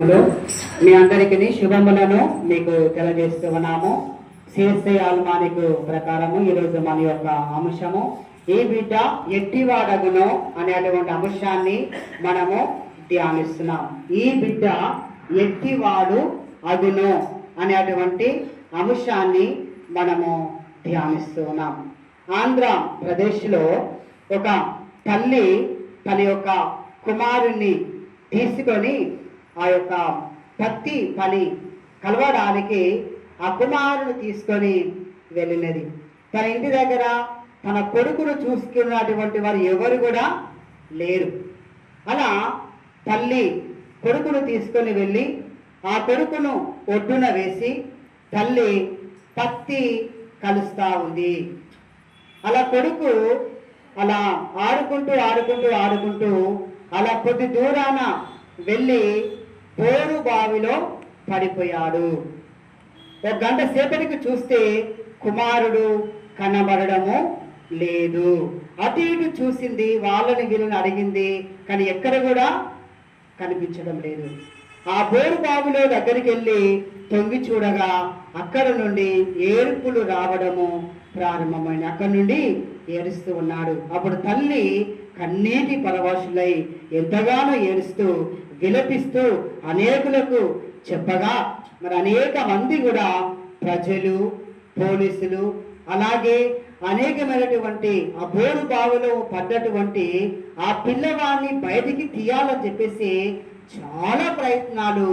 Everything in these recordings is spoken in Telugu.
హలో. మీ అందరికీ శుభములను మీకు తెలియజేస్తూ ఉన్నాము సిఎస్ఐ ఆల్మానిక్ ప్రకారము. ఈరోజు మన యొక్క అంశము ఈ బిడ్డ ఎట్టివాడగును అనేటువంటి అంశాన్ని మనము ధ్యానిస్తున్నాం. ఈ బిడ్డ ఎట్టివాడు అగును అనేటువంటి అంశాన్ని మనము ధ్యానిస్తున్నాం. ఆంధ్రప్రదేశ్లో ఒక తల్లి తన యొక్క కుమారుణ్ణి తీసుకొని ఆ యొక్క పత్తి పని కలవడానికి ఆ కుమారుని తీసుకొని వెళ్ళినది. తన ఇంటి దగ్గర తన కొడుకును చూసుకున్నటువంటి వారు ఎవరు కూడా లేరు. అలా తల్లి కొడుకును తీసుకొని వెళ్ళి ఆ కొడుకును ఒడ్డున వేసి తల్లి పత్తి కలుస్తా ఉంది. అలా కొడుకు అలా ఆడుకుంటూ ఆడుకుంటూ ఆడుకుంటూ అలా కొద్ది దూరాన వెళ్ళి బోరు బావిలో పడిపోయాడు. ఒక గంట సేపటికి చూస్తే కుమారుడు కనబడడము లేదు. అటు ఇటు చూసింది వాళ్ళని వీళ్ళని అడిగింది కానీ ఎక్కడ కూడా కనిపించడం లేదు. ఆ బోరు బావిలో దగ్గరికి వెళ్ళి తొంగి చూడగా అక్కడ నుండి ఏడుపులు రావడము ప్రారంభమైన అక్కడ నుండి ఏడుస్తూ ఉన్నాడు. అప్పుడు తల్లి కన్నీటి పరవశులై ఎంతగానో ఏడుస్తూ విలపిస్తూ అనేకులకు చెప్పగా మరి అనేక మంది కూడా ప్రజలు పోలీసులు అలాగే అనేకమైనటువంటి ఆ బోరు బావిలో పడ్డటువంటి ఆ పిల్లవాడిని బయటికి తీయాలని చెప్పేసి చాలా ప్రయత్నాలు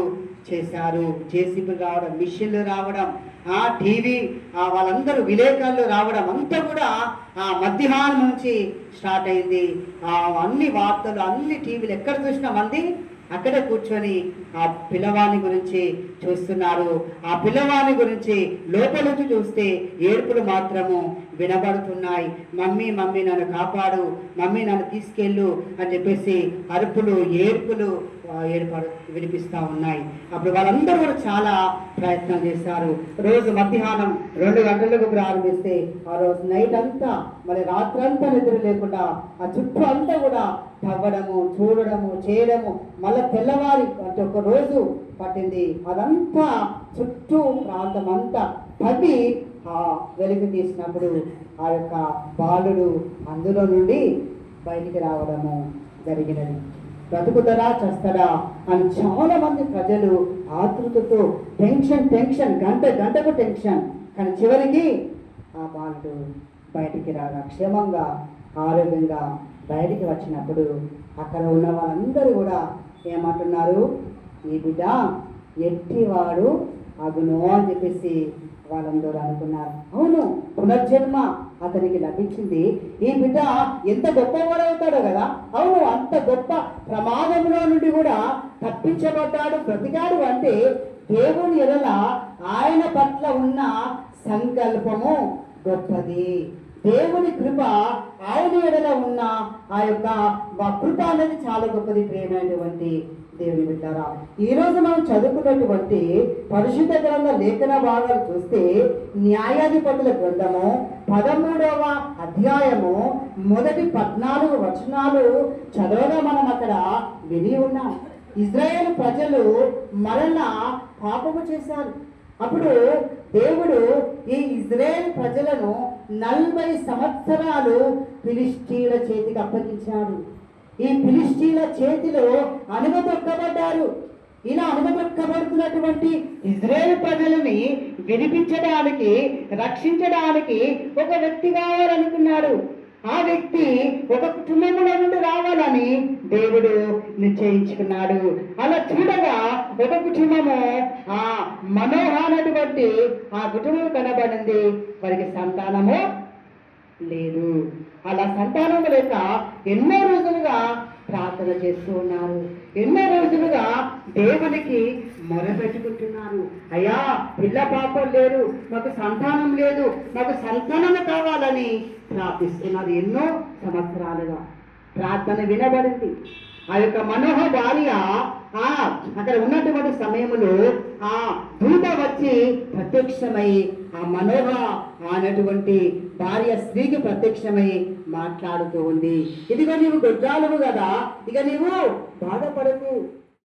చేశారు. జేసీబీ రావడం మిషన్లు రావడం ఆ టీవీ ఆ వాళ్ళందరూ విలేకరులు రావడం అంతా కూడా ఆ మధ్యాహ్నం నుంచి స్టార్ట్ అయింది. ఆ అన్ని వార్తలు అన్ని టీవీలు ఎక్కడ చూసినా మంది అక్కడ కూర్చొని ఆ పిల్లవాని గురించి చూస్తున్నారు. ఆ పిల్లవాని గురించి లోపల చూస్తే ఏడుపులు మాత్రము వినబడుతున్నాయి. మమ్మీ మమ్మీ నన్ను కాపాడు. మమ్మీ నన్ను తీసుకెళ్ళు అని చెప్పేసి అరుపులు ఏర్పులు ఏర్పడు వినిపిస్తూ ఉన్నాయి. అప్పుడు వాళ్ళందరూ కూడా చాలా ప్రయత్నం చేశారు. రోజు మధ్యాహ్నం రెండు గంటలకు ప్రారంభిస్తే ఆ రోజు నైట్ అంతా మరి రాత్రంతా నిద్ర లేకుండా ఆ చుట్టూ అంతా కూడా తవ్వడము చూడడము చేయడము మళ్ళీ తెల్లవారి అంటే ఒక రోజు పట్టింది. అదంతా చుట్టూ ప్రాంతం అంతా తవ్వి ఆ వెలుగు తీసినప్పుడు ఆ యొక్క బాలుడు అందులో నుండి బయటికి రావడము జరిగినది. బ్రతుకుతరా చస్తాడా అని చాలా మంది ప్రజలు ఆతృతతో టెన్షన్ టెన్షన్ గంట గంటకు టెన్షన్. కానీ చివరికి ఆ బాలుడు బయటికి రాగా క్షేమంగా ఆరోగ్యంగా బయటికి వచ్చినప్పుడు అక్కడ ఉన్న వాళ్ళందరూ కూడా ఏమంటున్నారు? ఈ బిడ్డ ఎట్టివాడు అగును అని చెప్పేసి వాళ్ళందరూ అనుకున్నారు. అవును పునర్జన్మ అతనికి లభించింది. ఈ బిడ్డ ఎంత గొప్పవాడవుతాడో కదా? అవును అంత గొప్ప ప్రమాదంలో నుండి కూడా తప్పించబడ్డాడు బ్రతికాడు అంటే దేవుని ఎడల ఆయన పట్ల ఉన్న సంకల్పము గొప్పది. దేవుని కృప ఆయన ఎడల ఉన్న ఆ యొక్క కృప అనేది చాలా గొప్పది ప్రేమైనటువంటి దేవుని బిడ్డారా ఈ రోజు మనం చదువుకున్నటువంటి పరిశుద్ధ గ్రంథ లేఖన భాగాలు చూస్తే న్యాయాధిపతుల గ్రంథము పదమూడవ అధ్యాయము మొదటి పద్నాలుగు వచనాలు చదవగా మనం అక్కడ విని ఉన్నాం. ఇజ్రాయేల్ ప్రజలు మరలా పాపము చేశారు. అప్పుడు దేవుడు ఈ ఇజ్రాయేల్ ప్రజలను నలభై సంవత్సరాలు ఫిలిస్టీల చేతికి అప్పగించాడు. ఈ ఫిలిస్టీల చేతిలో అనుమతొక్కబడ్డారు ఇలా అనుమతొక్కబడుతున్నటువంటి ఇజ్రాయేల్ ప్రజలని విడిపించడానికి రక్షించడానికి ఒక వ్యక్తి కావాలనుకున్నాడు. ఆ వ్యక్తి ఒక కుటుంబంలో నుండి రావాలని దేవుడు నిశ్చయించుకున్నాడు. అలా చూడగా ఒక కుటుంబము ఆ మనోహానటువంటి ఆ కుటుంబం కనబడింది. వారికి సంతానము లేదు. అలా సంతానం లేక ఎన్నో ప్రార్థన చేస్తూ ఉన్నారు. ఎన్నో రోజులుగా దేవునికి మొరపెట్టుకుంటున్నారు. అయ్యా పిల్ల పాపం లేరు మాకు సంతానం లేదు మాకు సంతానం కావాలని ప్రార్థిస్తున్నారు ఎన్నో సంవత్సరాలుగా. ప్రార్థన వినబడింది. ఆ యొక్క మనోహ భార్య ఆ అక్కడ ఉన్నటువంటి సమయంలో ఆ దూత వచ్చి ప్రత్యక్షమై ఆ మనోహ అనేటువంటి భార్య స్త్రీకి ప్రత్యక్షమై మాట్లాడుతూ ఉంది. ఇదిగో నీవు గొడ్రాలువు కదా ఇక నీవు బాధపడకు.